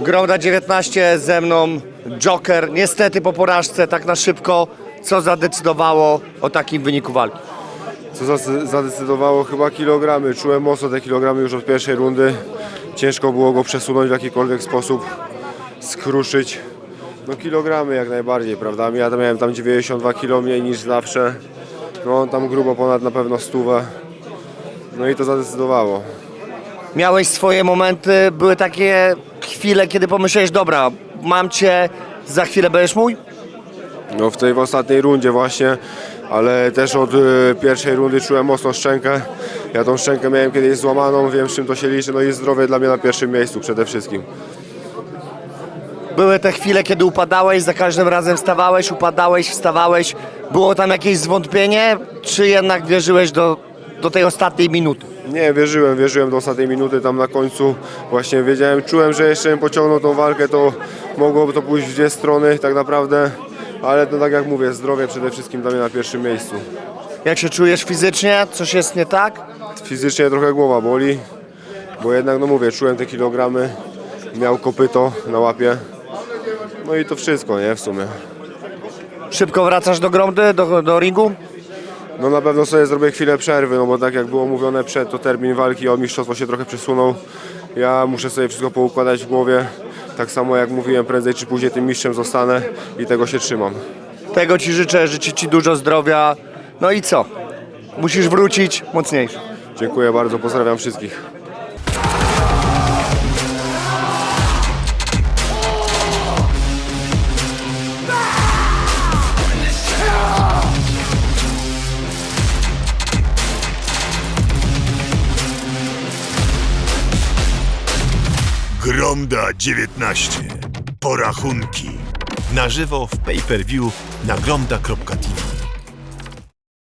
Gromda 19 ze mną, Joker. Niestety po porażce, tak na szybko, co zadecydowało o takim wyniku walki? Co zadecydowało chyba kilogramy. Czułem mocno te kilogramy już od pierwszej rundy. Ciężko było go przesunąć w jakikolwiek sposób, skruszyć. No kilogramy jak najbardziej, prawda? Ja tam miałem tam 92 kg mniej niż zawsze. No on tam grubo ponad na pewno stówę. No i to zadecydowało. Miałeś swoje momenty, były takie chwile, kiedy pomyślałeś, dobra, mam cię, za chwilę będziesz mój? No w tej w ostatniej rundzie właśnie, ale też od y, pierwszej rundy czułem mocno szczękę. Ja tą szczękę miałem kiedyś złamaną, wiem z czym to się liczy, no i zdrowie dla mnie na pierwszym miejscu przede wszystkim. Były te chwile, kiedy upadałeś, za każdym razem wstawałeś, upadałeś, wstawałeś. Było tam jakieś zwątpienie, czy jednak wierzyłeś do, do tej ostatniej minuty? Nie, wierzyłem, wierzyłem do ostatniej minuty tam na końcu. Właśnie wiedziałem, czułem, że jeszcze bym pociągnął tą walkę, to mogłoby to pójść w dwie strony tak naprawdę. Ale to tak jak mówię, zdrowie przede wszystkim dla mnie na pierwszym miejscu. Jak się czujesz fizycznie? Coś jest nie tak? Fizycznie trochę głowa boli, bo jednak, no mówię, czułem te kilogramy, miał kopyto na łapie. No i to wszystko, nie, w sumie. Szybko wracasz do gromdy, do, do ringu? No na pewno sobie zrobię chwilę przerwy, no bo tak jak było mówione przed, to termin walki o mistrzostwo się trochę przesunął. Ja muszę sobie wszystko poukładać w głowie. Tak samo jak mówiłem, prędzej czy później tym mistrzem zostanę i tego się trzymam. Tego ci życzę, życzę ci dużo zdrowia. No i co? Musisz wrócić mocniejszy. Dziękuję bardzo, pozdrawiam wszystkich. Gromda 19. Porachunki. Na żywo w pay-per-view na gromda.tv.